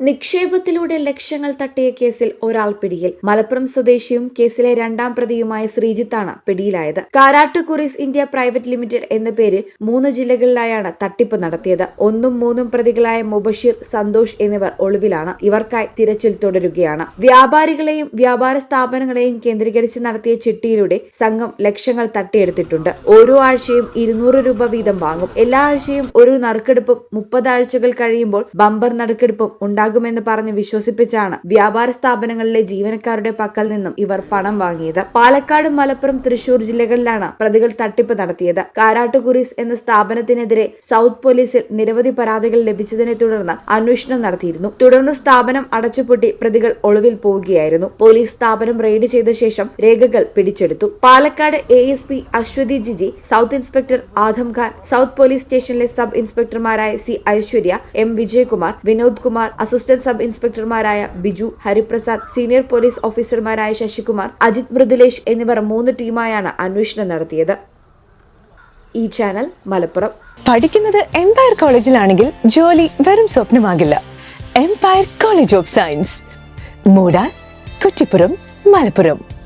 നിക്ഷേപത്തിലൂടെ ലക്ഷങ്ങൾ തട്ടിയ കേസിൽ ഒരാൾ പിടിയിൽ. മലപ്പുറം സ്വദേശിയും കേസിലെ രണ്ടാം പ്രതിയുമായ ശ്രീജിത്താണ് പിടിയിലായത്. Karat Kuries India private limited എന്ന പേരിൽ മൂന്ന് ജില്ലകളിലായാണ് തട്ടിപ്പ് നടത്തിയത്. ഒന്നും മൂന്നും പ്രതികളായ മുബഷീർ സന്തോഷ് എന്നിവർ ഒളിവിലാണ്. ഇവർക്കായി തിരച്ചിൽ തുടരുകയാണ്. വ്യാപാരികളെയും വ്യാപാര സ്ഥാപനങ്ങളെയും കേന്ദ്രീകരിച്ച് നടത്തിയ ചിട്ടിയിലൂടെ സംഘം ലക്ഷങ്ങൾ തട്ടിയെടുത്തിട്ടുണ്ട്. ഓരോ ആഴ്ചയും ഇരുന്നൂറ് രൂപ വീതം വാങ്ങും. എല്ലാ ആഴ്ചയും ഒരു നറുക്കെടുപ്പും മുപ്പത് ആഴ്ചകൾ കഴിയുമ്പോൾ ബമ്പർ നറുക്കെടുപ്പും ഉണ്ടാകുമെന്ന് പറഞ്ഞ് വിശ്വസിപ്പിച്ചാണ് വ്യാപാര സ്ഥാപനങ്ങളിലെ ജീവനക്കാരുടെ പക്കൽ നിന്നും ഇവർ പണം വാങ്ങിയത്. പാലക്കാട് മലപ്പുറം തൃശൂർ ജില്ലകളിലാണ് പ്രതികൾ തട്ടിപ്പ് നടത്തിയത്. കാരാട്ട് കുറീസ് എന്ന സ്ഥാപനത്തിനെതിരെ സൗത്ത് പോലീസിൽ നിരവധി പരാതികൾ ലഭിച്ചതിനെ തുടർന്ന് അന്വേഷണം നടത്തിയിരുന്നു. തുടർന്ന് സ്ഥാപനം അടച്ചുപൂട്ടി പ്രതികൾ ഒളിവിൽ പോവുകയായിരുന്നു. പോലീസ് സ്ഥാപനം റെയ്ഡ് ചെയ്ത ശേഷം രേഖകൾ പിടിച്ചെടുത്തു. Palakkad A S P Aswathi Jiji south inspector Adam Khan south police സ്റ്റേഷനിലെ sub ഇൻസ്പെക്ടർമാരായ C Aishwarya M Vijayakumar Vinod Kumar sub ഇൻസ്പെക്ടർമാരായ Biju Hariprasad senior police ഓഫീസർമാരായ ശശികുമാർ അജിത് മൃദുലേഷ് എന്നിവർ മൂന്ന് ടീമായാണ് അന്വേഷണം നടത്തിയത്. ഈ ചാനൽ മലപ്പുറം. പഠിക്കുന്നത് എംപയർ കോളേജിലാണെങ്കിൽ ജോലി വെറും സ്വപ്നമാകില്ല. Empire College of Science Moodal Kuttippuram Malappuram.